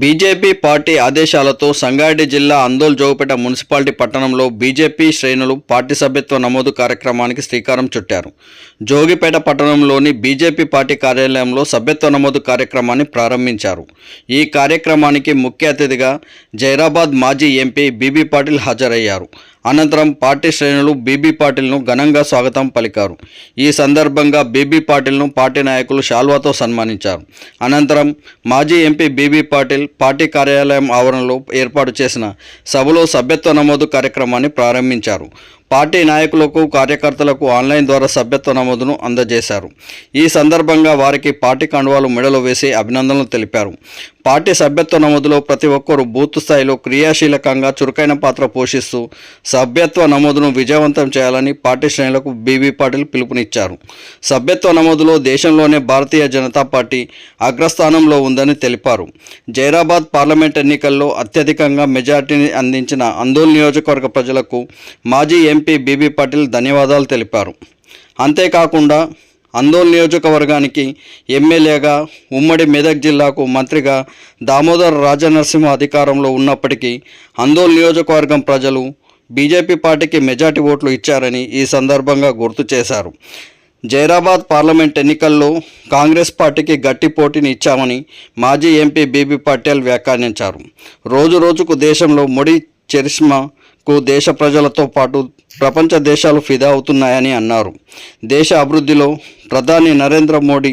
BJP party ఆదేశాలతో సంగారెడ్డి జిల్లా Andole Jogipet municipality పట్టణంలో బీజేపీ శ్రేణులు పార్టీ సభ్యత్వ నమోదు కార్యక్రమానికి శ్రీకారం చుట్టారు. జోగిపేట పట్టణంలోని బీజేపీ పార్టీ కార్యాలయంలో సభ్యత్వ నమోదు కార్యక్రమాన్ని ప్రారంభించారు. ఈ కార్యక్రమానికి ముఖ్య అతిథిగా జైరాబాద్ మాజీ ఎంపీ బీబీ పాటిల్ హాజరయ్యారు. అనంతరం పార్టీ శ్రేణులు బీబీ పాటిల్ను ఘనంగా స్వాగతం పలికారు. ఈ సందర్భంగా బీబీ పాటిల్ను పార్టీ నాయకులు శాల్వాతో సన్మానించారు. అనంతరం మాజీ ఎంపీ బీబీ పాటిల్ పార్టీ కార్యాలయం ఆవరణలో ఏర్పాటు చేసిన సభలో సభ్యత్వ నమోదు కార్యక్రమాన్ని ప్రారంభించారు. పార్టీ నాయకులకు కార్యకర్తలకు ఆన్లైన్ ద్వారా సభ్యత్వ నమోదును అందజేశారు. ఈ సందర్భంగా వారికి పార్టీ కండువాలు మెడలు వేసి అభినందనలు తెలిపారు. పార్టీ సభ్యత్వ నమోదులో ప్రతి ఒక్కరూ బూత్ స్థాయిలో క్రియాశీలకంగా చురుకైన పాత్ర పోషిస్తూ సభ్యత్వ నమోదును విజయవంతం చేయాలని పార్టీ శ్రేణులకు బీబీ పాటిల్ పిలుపునిచ్చారు. సభ్యత్వ నమోదులో దేశంలోనే భారతీయ జనతా పార్టీ అగ్రస్థానంలో ఉందని తెలిపారు. జైరాబాద్ పార్లమెంట్ ఎన్నికల్లో అత్యధికంగా మెజార్టీని అందించిన అందోల్ నియోజకవర్గ ప్రజలకు మాజీ ఎంపీ బీబీ పాటిల్ ధన్యవాదాలు తెలిపారు. అంతేకాకుండా అందోల్ నియోజకవర్గానికి ఎమ్మెల్యేగా ఉమ్మడి మెదక్ జిల్లాకు మంత్రిగా దామోదర్ రాజనరసింహ అధికారంలో ఉన్నప్పటికీ అందోల్ నియోజకవర్గం ప్రజలు బీజేపీ పార్టీకి మెజార్టీ ఓట్లు ఇచ్చారని ఈ సందర్భంగా గుర్తు చేశారు. జైరాబాద్ పార్లమెంట్ ఎన్నికల్లో కాంగ్రెస్ పార్టీకి గట్టి పోటీని ఇచ్చామని మాజీ ఎంపీ బీబీ పటేల్ వ్యాఖ్యానించారు. రోజు రోజుకు దేశంలో మొడి కు దేశ ప్రజలతో పాటు ప్రపంచ దేశాలు ఫిదా అవుతున్నాయని అన్నారు. దేశ అభివృద్ధిలో ప్రధాని నరేంద్ర మోడీ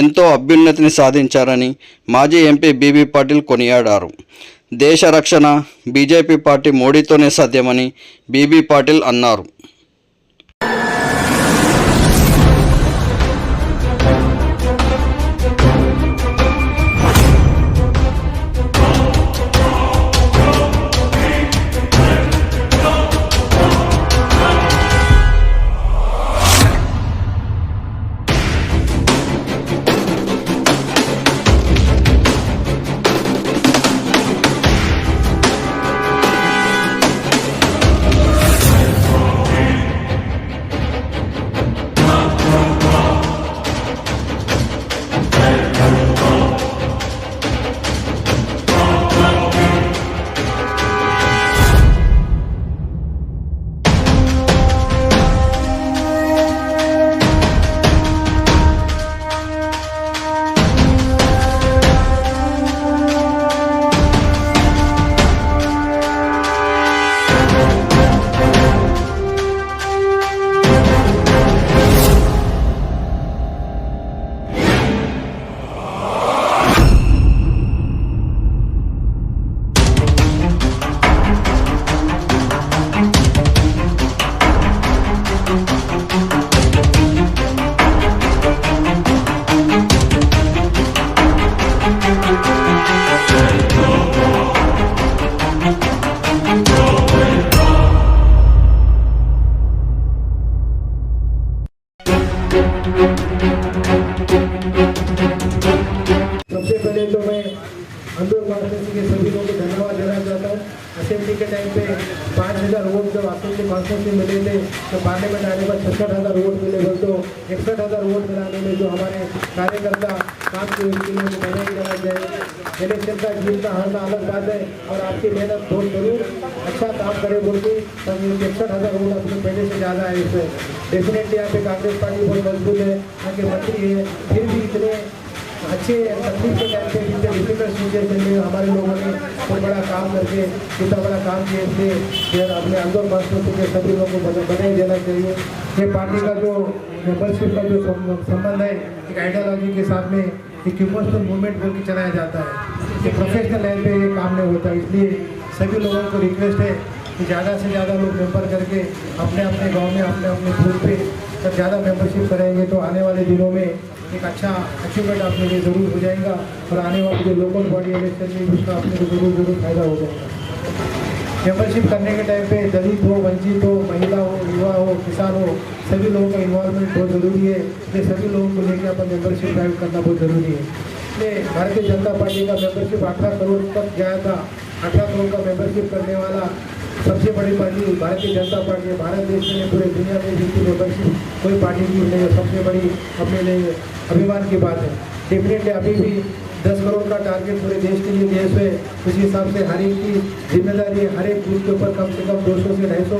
ఎంతో అభ్యున్నతిని సాధించారని మాజీ ఎంపీ బీబీ పాటిల్ కొనియాడారు. దేశ రక్షణ బీజేపీ పార్టీ మోడీతోనే సాధ్యమని బీబీ పాటిల్ అన్నారు. Thank you. कॉन्फ्रेंस में मिले थे तो पार्लियामेंट आने पर छत्तर हज़ार वोट मिले बोल तो इकसठ हज़ार वोट मिलाने में जो हमारे कार्यकर्ता काम किए उसके लिए बधाई देना चाहिए इलेक्शन का जीतना हारना अलग बात है, और आपकी मेहनत बहुत ज़रूर अच्छा काम करे बोल के इकसठ हज़ार वोट अपने पहले से ज़्यादा है। इसमें डेफिनेटली यहाँ पे कांग्रेस पार्टी बहुत मज़बूत है यहाँ के मंत्री है, फिर भी इतने अच्छे तकलीफ़ के टाइम पे जितने डिफ़िकल्ट सिचुएशन में हमारे लोगों ने बहुत बड़ा काम करके, इतना बड़ा काम किए थे फिर अपने अंदर कॉन्स्टिट्यूशन के सभी लोगों को बधा- बधाई देना चाहिए। ये पार्टी का जो मेंबरशिप का जो संबंध है, एक आइडियोलॉजी के साथ में एक इमोशनल मूवमेंट बोल के चलाया जाता है। ये प्रोफेशनल लाइन पे ये काम नहीं होता, इसलिए सभी लोगों को रिक्वेस्ट है कि ज़्यादा से ज़्यादा लोग मेंबर करके अपने अपने गाँव में अपने अपने बूथ पे जब ज़्यादा मेंबरशिप करेंगे तो आने वाले दिनों में एक अच्छा अचीवमेंट आपके लिए ज़रूर हो जाएगा और आने वाले जो लोकल बॉडी इलेक्शन में उसका अपने को ज़रूर ज़रूर फ़ायदा हो जाएगा। मेंबरशिप करने के टाइम पे दलित हो, वंचित हो, महिला हो, युवा हो, किसान हो, सभी लोगों का इन्वॉल्वमेंट बहुत ज़रूरी है। इसलिए सभी लोगों को लेकर अपन मेंबरशिप ड्राइव करना बहुत ज़रूरी है। इसलिए भारतीय जनता पार्टी का मेंबरशिप अठारह करोड़ तक गया था। अठारह करोड़ का मेंबरशिप करने वाला सबसे बड़ी पार्टी भारतीय जनता पार्टी है। भारत देश में पूरे दुनिया में जितनी मेंबरशिप कोई पार्टी की नहीं है। सबसे बड़ी अपने लिए अभिमान की बात है। डेफिनेटली अभी भी दस करोड़ का टारगेट पूरे देश के लिए देश में उस हिसाब से हर एक की ज़िम्मेदारी हर एक बूथ के ऊपर कम से कम दो सौ से ढाई सौ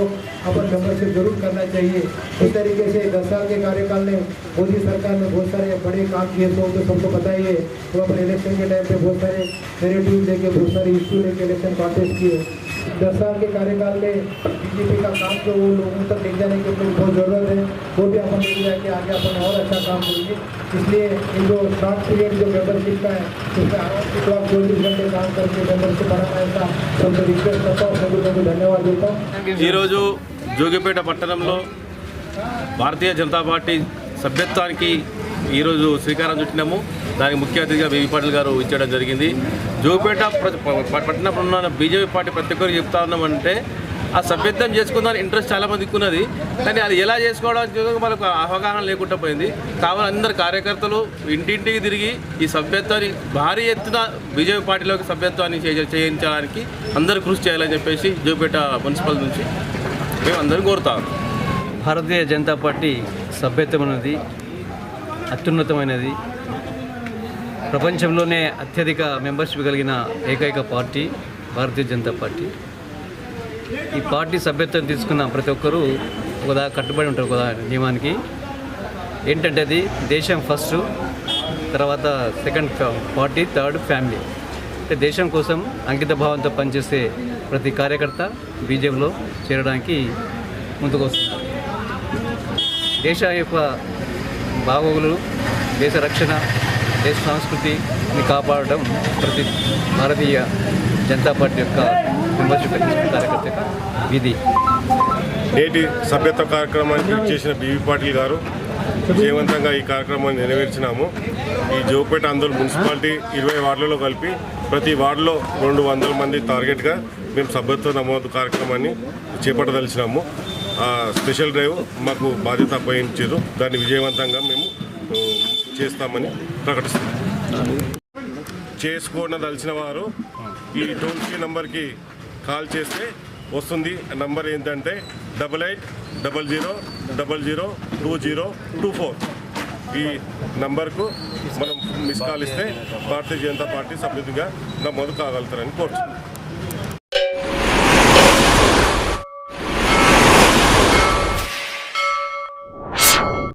अपन मेंबरशिप ज़रूर करना चाहिए। इस तरीके से दस साल के कार्यकाल में मोदी सरकार ने बहुत सारे बड़े काम किए। तो तो सबको पता ही है वो अपने इलेक्शन के टाइम पे बहुत सारे नेरेटिव लेके, बहुत सारे इश्यू लेके इलेक्शन कॉन्टेस्ट किए। दस साल के कार्यकाल में बीजेपी का काम जो वो लोगों तक ले जाने की अपनी बहुत ज़रूरत है वो भी अपन लेके जाके आगे अपन और अच्छा काम करेंगे इसलिए ये जो शॉर्ट पीरियड जो मेंबरशिप का है उसमें आराम से तो आप चौबीस घंटे काम करके मेंबरशिप बढ़ाना ऐसा सबसे रिक्वेस्ट करता हूँ सभी को भी धन्यवाद देता हूँ ఈరోజు జోగిపేట పట్టణంలో భారతీయ జనతా పార్టీ సభ్యత్వానికి ఈరోజు శ్రీకారం చుట్టినాము దానికి ముఖ్య అతిథిగా బేబీ పాటిల్ గారు ఇచ్చేయడం జరిగింది. జోపేట పట్టణంలో ఉన్న బీజేపీ పార్టీ ప్రతి ఒక్కరు చెప్తా ఉన్నామంటే ఆ సభ్యత్వం చేసుకుందాని ఇంట్రెస్ట్ చాలా మందికి ఉన్నది. కానీ అది ఎలా చేసుకోవడం మనకు అవగాహన లేకుండా పోయింది. కావాలి అందరు కార్యకర్తలు ఇంటింటికి తిరిగి ఈ సభ్యత్వాన్ని భారీ ఎత్తున బీజేపీ పార్టీలోకి సభ్యత్వాన్ని చేయించడానికి అందరూ కృషి చేయాలని చెప్పేసి జోపేట మున్సిపల్ నుంచి మేము అందరం కోరుతాం భారతీయ జనతా పార్టీ సభ్యత్వం అనేది అత్యున్నతమైనది. ప్రపంచంలోనే అత్యధిక మెంబర్షిప్ కలిగిన ఏకైక పార్టీ భారతీయ జనతా పార్టీ. ఈ పార్టీ సభ్యత్వం తీసుకున్న ప్రతి ఒక్కరూ ఒకదా కట్టుబడి ఉంటారు కదా నియమానికి. ఏంటంటే అది దేశం ఫస్ట్ తర్వాత సెకండ్ పార్టీ థర్డ్ ఫ్యామిలీ అంటే దేశం కోసం అంకిత భావంతో పనిచేసే ప్రతి కార్యకర్త బీజేపీలో చేరడానికి ముందుకు వస్తున్నారు. దేశ యొక్క బాగోగులు దేశ రక్షణ దేశ సంస్కృతిని కాపాడడం ప్రతి భారతీయ జనతా పార్టీ యొక్క తీసుకున్న కార్యకర్త యొక్క విధి. నేటి సభ్యత్వ కార్యక్రమానికి చేసిన బీవీ పాటిల్ గారు విజయవంతంగా ఈ కార్యక్రమాన్ని నెరవేర్చినాము. ఈ జోపేట ఆందోళన మున్సిపాలిటీ ఇరవై వార్డులలో కలిపి ప్రతి వార్డులో రెండు వందల మంది టార్గెట్గా మేము సభ్యత్వ నమోదు కార్యక్రమాన్ని చేపట్టదలిచినాము. ఆ స్పెషల్ డ్రైవ్ మాకు బాధ్యత అప్పగించారు. దాన్ని విజయవంతంగా మేము చేస్తామని ప్రకటిస్తున్నాం. చేసుకోనదలిచిన వారు ఈ టోల్ ఫ్రీ నంబర్కి కాల్ చేస్తే వస్తుంది. నంబర్ ఏంటంటే double eight double zero double zero two zero two four. ఈ నంబర్కు మనం మిస్ కాల్ ఇస్తే భారతీయ జనతా పార్టీ సభ్యుడిగా నమోదు కాగలుగుతారని కోరుతున్నాం.